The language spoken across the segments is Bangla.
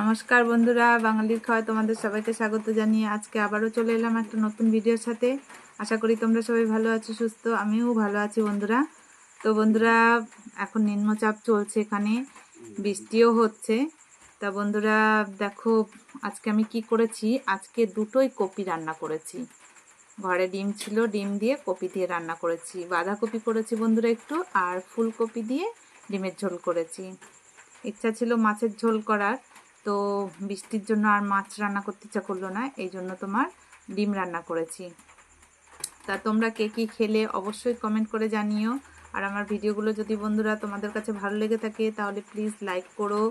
নমস্কার বন্ধুরা, বাঙালির খাওয়া তোমাদের সবাইকে স্বাগত জানিয়ে আজকে আবারও চলে এলাম একটা নতুন ভিডিওর সাথে। আশা করি তোমরা সবাই ভালো আছো, সুস্থ, আমিও ভালো আছি বন্ধুরা। তো বন্ধুরা, এখন নিম্নচাপ চলছে এখানে, বৃষ্টিও হচ্ছে। তা বন্ধুরা, দেখো, আজকে আমি কি করেছি? আজকে দুটোই কপি রান্না করেছি। ঘরে ডিম ছিল, ডিম দিয়ে কপি দিয়ে রান্না করেছি। বাঁধাকপি করেছি বন্ধুরা একটু, আর ফুলকপি দিয়ে ডিমের ঝোল করেছি। ইচ্ছা ছিল মাছের ঝোল করার। তো বৃষ্টির জন্য আর মাছ রান্না করতে ইচ্ছা করল না, এই জন্য তোমার ডিম রান্না করেছি। তা তোমরা কে কী খেলে অবশ্যই কমেন্ট করে জানিও। আর আমার ভিডিওগুলো যদি বন্ধুরা তোমাদের কাছে ভালো লেগে থাকে, তাহলে প্লিজ লাইক করো।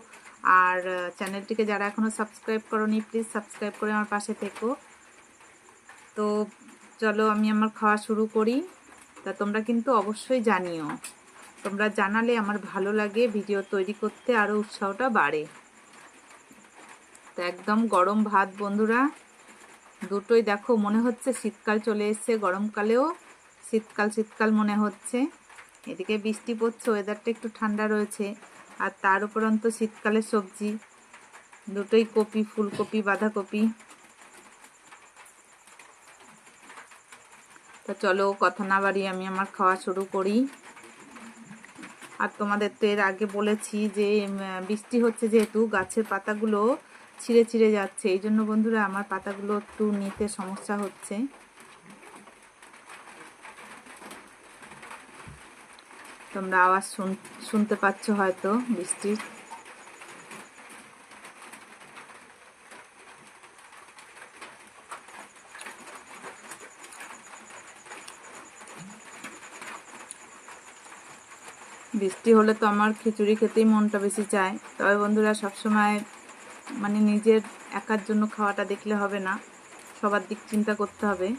আর চ্যানেলটিকে যারা এখনও সাবস্ক্রাইব করোনি প্লিজ সাবস্ক্রাইব করে আমার পাশে থেকো। তো চলো আমি আমার খাওয়া শুরু করি। তা তোমরা কিন্তু অবশ্যই জানিও। তোমরা জানালে আমার ভালো লাগে, ভিডিও তৈরি করতে আরও উৎসাহটা বাড়ে। তো একদম গরম ভাত বন্ধুরা। দুটোই দেখো, মনে হচ্ছে শীতকাল চলে এসছে গরমকালেও শীতকাল শীতকাল মনে হচ্ছে। এদিকে বৃষ্টি পড়ছে ওয়েদারটা একটু ঠান্ডা রয়েছে, আর তার উপরন্ত শীতকালের সবজি। দুটোই কপি, ফুলকপি, বাঁধাকপি। তো চলো, কথা না বাড়ি আমি আমার খাওয়া শুরু করি। আর তোমাদের তো এর আগে বলেছি যে বৃষ্টি হচ্ছে যেহেতু, গাছের পাতাগুলো ছিঁড়ে ছিঁড়ে যাচ্ছে। এই জন্য বন্ধুরা আমার পাতাগুলো একটু নিতে সমস্যা হচ্ছে। তোমরা আওয়াজ শুনতে পাচ্ছ হয়তো বৃষ্টির বৃষ্টি হলে তো আমার খিচুড়ি খেতেই মনটা বেশি চায়। তবে বন্ধুরা সবসময় মানে নিজের একার জন্য খাওয়াটা দেখলে হবে না। সবার দিক চিন্তা করতে হবে।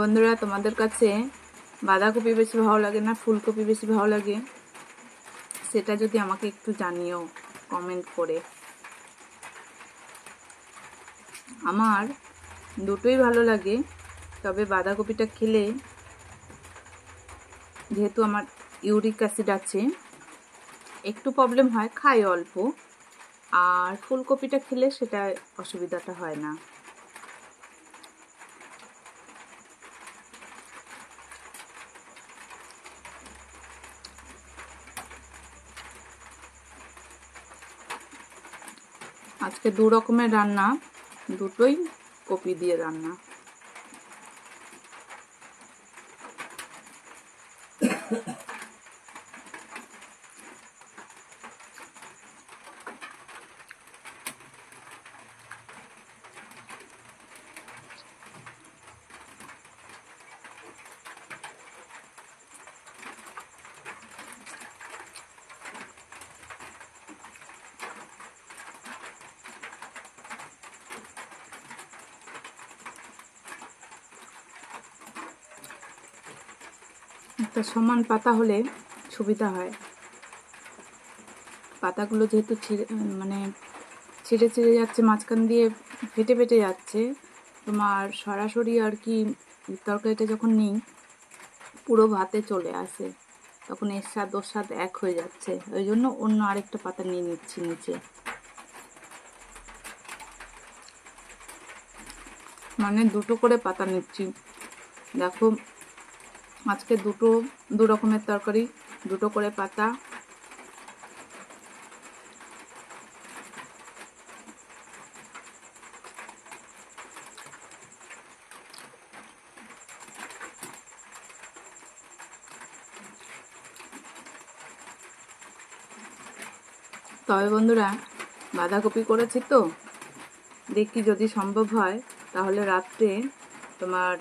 বন্ধুরা, তোমাদের কাছে বাঁধাকপি বেশি ভালো লাগে না, ফুলকপি বেশি ভালো লাগে। সেটা যদি আমাকে একটু জানিও কমেন্ট করে। আমার দুটোই ভালো লাগে, তবে বাঁধাকপিটা খেলে যেহেতু আমার ইউরিক অ্যাসিড আছে, একটু প্রবলেম হয়, খাই অল্প। আর ফুলকপিটা খেলে সেটা অসুবিধাটা হয় না। আজকে দু রকমের রান্না দুটোই কপি দিয়ে রান্না। একটা সমান পাতা হলে সুবিধা হয়। পাতাগুলো যেহেতু ছিঁড়ে মানে ছিঁড়ে ছিঁড়ে যাচ্ছে, মাঝখান দিয়ে ফেটে ফেটে যাচ্ছে, তোমার সরাসরি আর কি তরকারিটা যখন নিই, পুরো ভাতে চলে আসে। তখন এর স্বাদ, ওর স্বাদ এক হয়ে যাচ্ছে। ওই জন্য অন্য আরেকটা পাতা নিয়ে নিচ্ছি নিচে। মানে দুটো করে পাতা নিচ্ছি। দেখো আজকে দুটো, দু রকমের তরকারি, দুটো করে পাতা। তবে বন্ধুরা, বাঁধাকপি করেছি তো। দেখি যদি সম্ভব হয়, তাহলে রাত্রে তোমার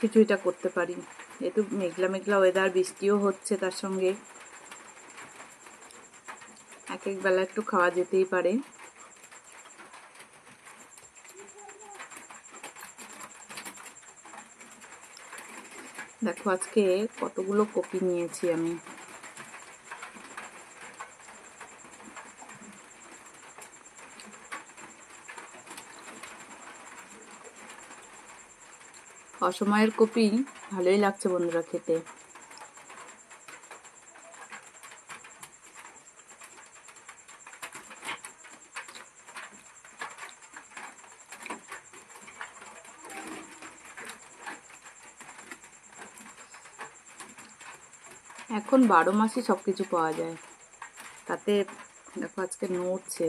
খিচুড়িটা করতে পারি। যেহেতু মেঘলা মেঘলা ওয়েদার বৃষ্টিও হচ্ছে তার সঙ্গে। এক এক বেলা একটু খাওয়া যেতেই পারে। দেখো, আজকে কতগুলো কপি নিয়েছি আমি। অসময়ের কপি ভালোই লাগছে বন্ধুরা খেতে। এখন বারো মাসই সব কিছু পাওয়া যায়। তাতে দেখো আজকে নড়ছে।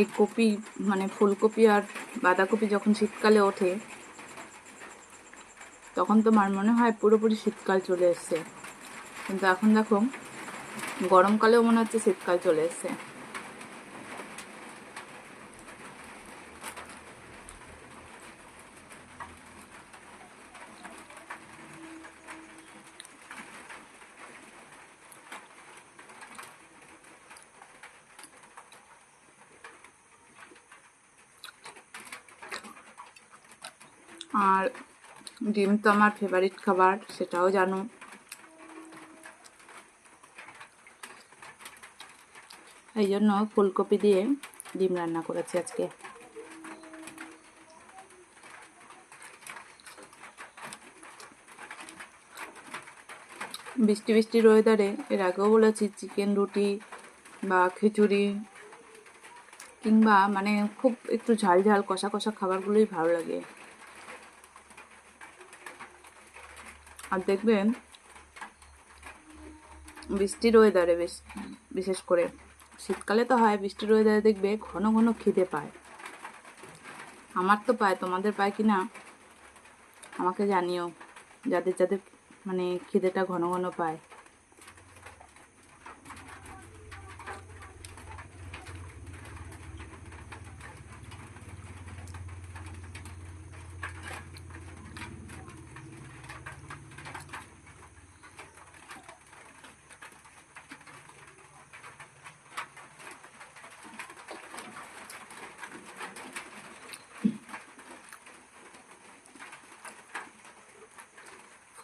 এই কপি মানে ফুলকপি আর বাঁধাকপি যখন শীতকালে ওঠে, তখন তো আমার মনে হয় পুরোপুরি শীতকাল চলে এসছে। কিন্তু এখন দেখো, গরমকালেও মনে হচ্ছে শীতকাল চলে এসছে। আর ডিম তো আমার ফেভারিট খাবার, সেটাও জানো। এই জন্য ফুলকপি দিয়ে ডিম রান্না করেছি আজকে। বৃষ্টি বৃষ্টির ওয়েদারে এর আগেও বলেছি চিকেন রুটি বা খিচুড়ি কিংবা মানে খুব একটু ঝাল ঝাল, কষা কষা খাবারগুলোই ভালো লাগে। আর দেখবেন, বৃষ্টির ওয়েদারে বেশ, বিশেষ করে শীতকালে তো হয়, বৃষ্টির ওয়েদারে দেখবে ঘন ঘন খিদে পায়। আমার তো পায়, তোমাদের পায় কি না? আমাকে জানিও, যাদের যাদের মানে খিদেটা ঘন ঘন পায়।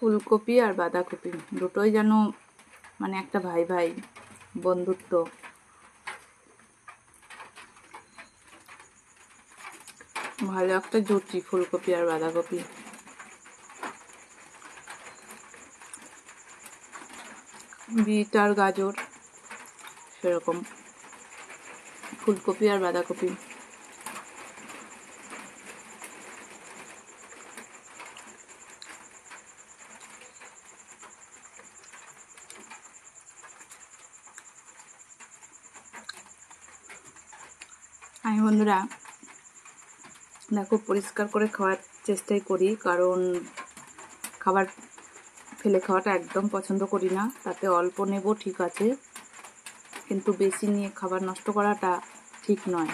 ফুলকপি আর বাঁধাকপি। দুটোই যেন মানে একটা ভাই ভাই বন্ধুত্ব। ভালো একটা জুটি, ফুলকপি আর বাঁধাকপি। বিট আর গাজর, সেরকম। ফুলকপি আর বাঁধাকপি। আমি বন্ধুরা, দেখো পরিষ্কার করে খাওয়ার চেষ্টাই করি, কারণ খাবার ফেলে খাওয়াটা একদম পছন্দ করি না। তাতে অল্প নেব, ঠিক আছে, কিন্তু বেশি নিয়ে খাবার নষ্ট করাটা ঠিক নয়।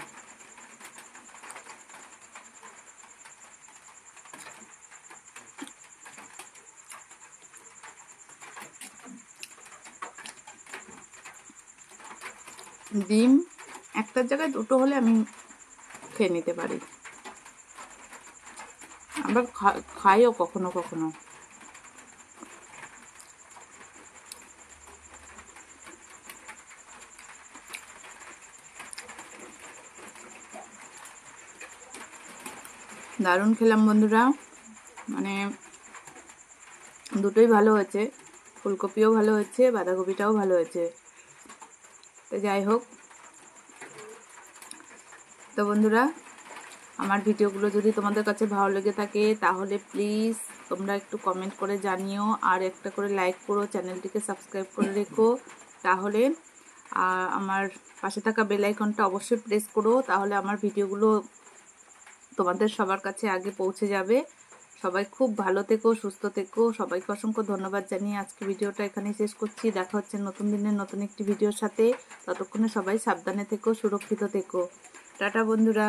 ডিম একটার জায়গায় দুটো হলে আমি খেয়ে নিতে পারি। আবার খাইও কখনো কখনো। দারুণ খেলাম বন্ধুরা। মানে দুটোই ভালো হয়েছে। ফুলকপিও ভালো হয়েছে, বাঁধাকপিটাও ভালো হয়েছে। তো যাই হোক তো বন্ধুরা, আমার ভিডিওগুলো যদি তোমাদের কাছে ভালো লেগে থাকে, তাহলে প্লিজ তোমরা একটু কমেন্ট করে জানিও আর একটা করে লাইক করো, চ্যানেলটিকে সাবস্ক্রাইব করে রেখো। তাহলে আমার পাশে থাকা বেল আইকনটা অবশ্যই প্রেস করো, তাহলে আমার ভিডিওগুলো তোমাদের সবার কাছে আগে পৌঁছে যাবে। সবাই খুব ভালো থেকো, সুস্থ থেকো। সবাইকে অসংখ্য ধন্যবাদ জানিয়ে আজকে ভিডিওটা এখানেই শেষ করছি। দেখা হচ্ছে নতুন দিনের নতুন একটি ভিডিওর সাথে। ততক্ষণে সবাই সাবধানে থেকো, সুরক্ষিত থেকো। টাটা বন্ধুরা।